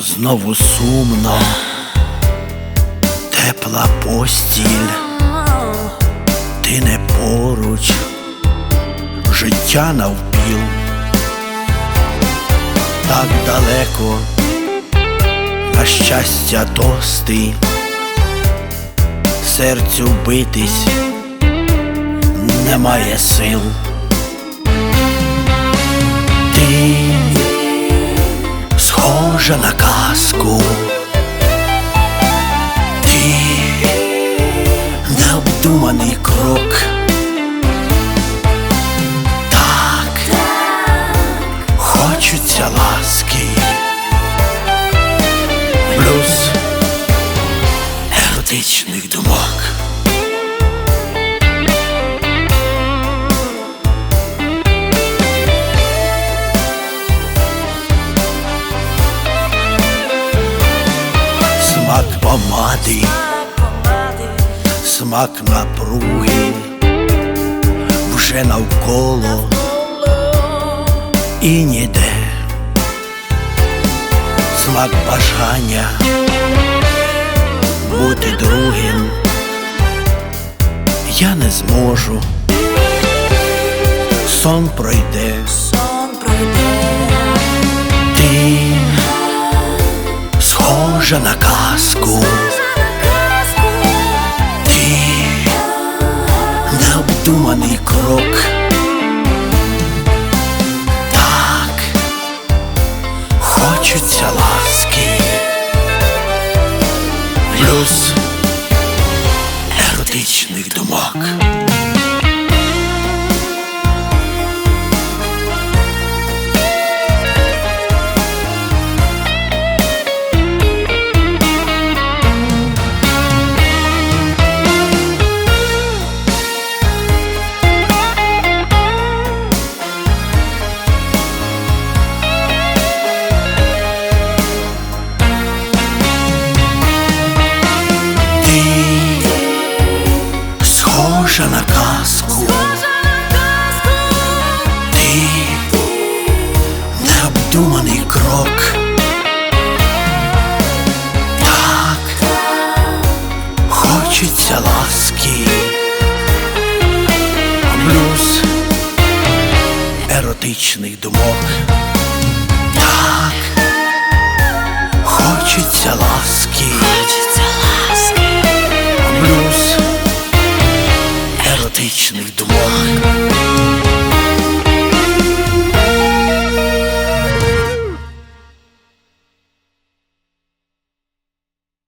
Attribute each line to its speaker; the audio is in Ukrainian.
Speaker 1: Знову сумно, тепла постіль, ти не поруч, життя навпіл, так далеко, на щастя тости, серцю битись немає сил. Ти схожа на казку. Ти необдуманий крок. Так, хочуться ласки. Плюс еротичних думок. Помади, смак напруги, вже навколо і ніде, смак бажання бути другим, я не зможу, сон пройде, схожа на казку. Ти необдуманий крок. Так, хочеться ласки. Плюс хочеться ласки. Блюз еротичних думок. Так,